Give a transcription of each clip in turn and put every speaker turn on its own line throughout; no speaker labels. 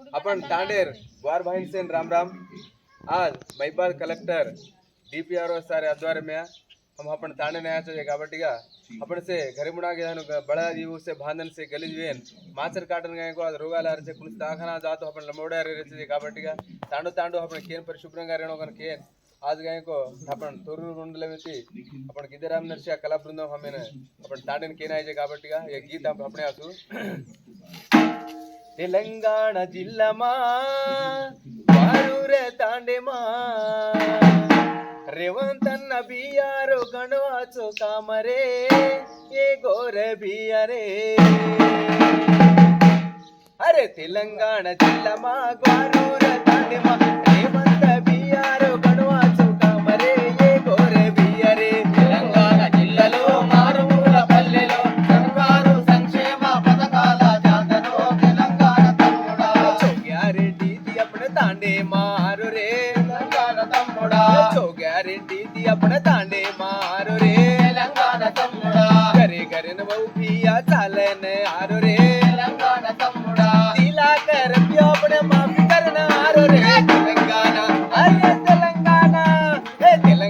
अपन तांडेर, वार भाई सेन, राम राम। आज महिबाद collector D P R O सारे अद्वार में हम अपन तांडे नया चाहिए काबट्टी का। अपन से घरे मुड़ा गया बड़ा जीव से भांदन से गली जुएन माचर काटन गए को आज रोगा रोगाल से, कुछ ताखना जा तो अपन लमोड़ा रह रहे काबट्टी का। तांडो तांडो, अपन केन परिशुभ्रंगा रेणो कन केन। आज गए को, अपन तोरूर गुंडले वेसी अपन गिदराम नरसिया कला बृंदम हमें अपन तांडन केना है काबट्टी का। ये गीत अपने आसू తెలంగాణ జిల్లమా వారూరే తాండేమా రేవంతన్న బియారు గణవాచు కామరే ఏ గోరె బియరే అరే తెలంగాణ జిల్లమా వారూరే తాండేమా తాండే మారు రే.
తమ్ముడా.
చోగారెడ్డిది అప్పుడ తాండే మారు రే.
తెలంగాణ తమ్ముడా.
గరే గరిన బౌబియా చాలన ఆరు రే.
తెలంగాణ తమ్ముడా.
దిలా కర మాఫీ ఆరు రే. తెలంగాణ. అరే తెలంగాణ. తెలంగాణ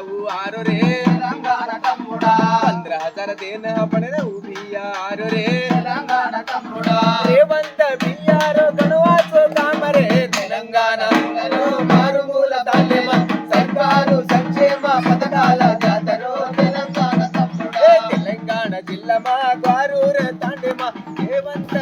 ऊ आरो रे
रंगाना तमुड़ा
पंद्रह हजार देना पड़े रे ऊ भैया आरो रे
रंगाना तमुड़ा
रेवंत भैया रो गणवाचो काम रे तेलंगाना
रो मारुमूल तालेम सरकारू సంక్షేమ పథకాల జాతరో తెలంగాణ తమ్ముడా
తెలంగాణ జిల్లమా గ్వారూర తండ్రిమా రేవంత్